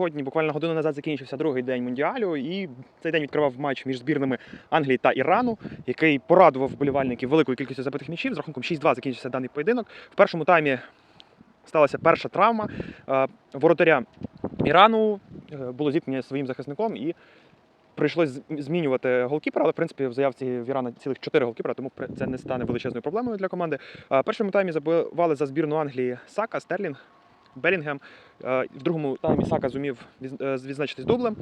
Сьогодні буквально годину назад закінчився другий день мундіалю, і цей день відкривав матч між збірними Англії та Ірану, який порадував вболівальників великою кількістю забитих м'ячів. З рахунком 6-2 закінчився даний поєдинок. В першому таймі сталася перша травма е, воротаря Ірану. е, Було зіткнення своїм захисником і. Прийшлось змінювати голкіпера, але в принципі в заявці в Ірана цілих 4 голкіпера, тому це не стане величезною проблемою для команди. Е, першому таймі забивали за збірну Англії Сака, Стерлінг, Белінгем. Е, В другому таймі Сака зумів е, відзначитись дублем.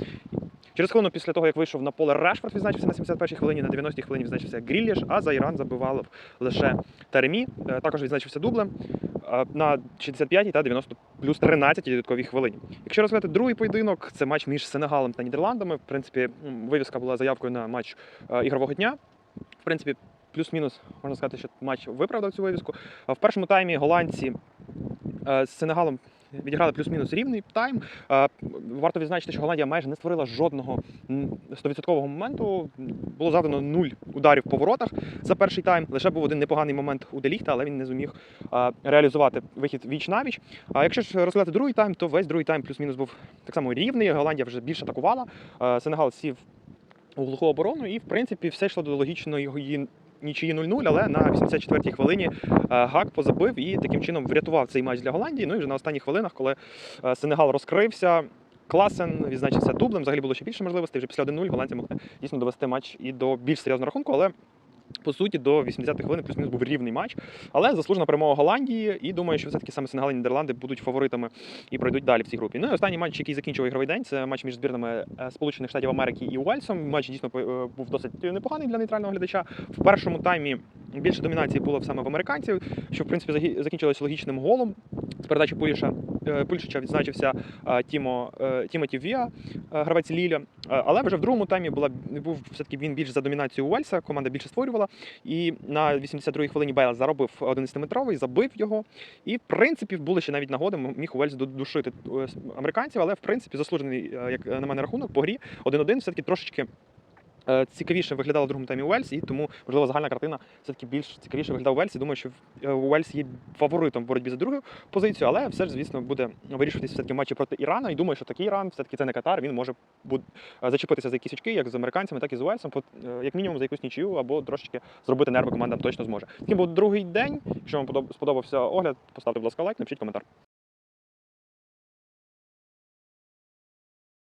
Через хвилину після того, як вийшов на поле Решфорд, відзначився на 71-й хвилині, на 90-й хвилині відзначився Грілліш, а за Іран забивав лише Таремі. Е, Також відзначився дублем на 65-й та 90 плюс 13 додатковій хвилині. Якщо розглядати другий поєдинок, це матч між Сенегалом та Нідерландами. В принципі, вивіска була заявкою на матч ігрового дня. В принципі, плюс-мінус можна сказати, що матч виправдав цю вивіску. В першому таймі голландці з Сенегалом відіграли плюс-мінус рівний тайм. Е, Варто відзначити, що Голландія майже не створила жодного м, 100% моменту. Було завдано нуль ударів по воротах за перший тайм. Лише був один непоганий момент у Деліхта, але він не зуміг е, реалізувати вихід віч на віч. А якщо ж розглядати другий тайм, то весь другий тайм плюс-мінус був так само рівний. Голландія вже більше атакувала. Е, Сенегал сів у глуху оборону, і в принципі все йшло до логічної нічиї 0-0, але на 84-й хвилині е, Гак позабив і таким чином врятував цей матч для Голландії. Ну і вже на останніх хвилинах, коли е, Сенегал розкрився. Класен відзначився дублем. Взагалі було ще більше можливостей. Вже після 1-0 голландці могли дійсно довести матч і до більш серйозного рахунку, але по суті до 80-х хвилин плюс-мінус був рівний матч. Але заслужена перемога Голландії, і думаю, що все-таки саме Сенегал і Нідерланди будуть фаворитами і пройдуть далі в цій групі. Ну і останній матч, який закінчив ігровий день, це матч між збірними е, Сполучених Штатів Америки і Уельсом. Матч дійсно е, був досить непоганий для нейтрального глядача. В першому таймі більше домінації було саме в американців, що в принципі закінчилось логічним голом. З передачі Пуліша Пульшича відзначився е, Тімо е, Тімоті Віа, е, гравець Ліля. Е, Але вже в другому таймі була був все-таки він більш за домінацію Уельса. Команда більше створювала. І на 82-й хвилині Байл заробив 11-метровий, забив його. І в принципі були ще навіть нагоди, міг Уельс душити е, американців, але в принципі заслужений, е, як на мене, рахунок по грі 1-1 все-таки трошечки. Е, Цікавіше виглядало в другому таймі Уельс, і тому, можливо, загальна картина все-таки більш цікавіше виглядав Уельс. І думаю, що е, Уельс є фаворитом в боротьбі за другу позицію, але все ж, звісно, буде вирішуватися все-таки матчі проти Ірану. І думаю, що такий Іран, все-таки це не Катар, він може е, зачепитися за якісь очки, як з американцями, так і з Уельсом. Як мінімум за якусь нічию або трошечки зробити нерви командам точно зможе. Таким був другий день. Якщо вам сподобався огляд, поставте, будь ласка, лайк, напишіть коментар.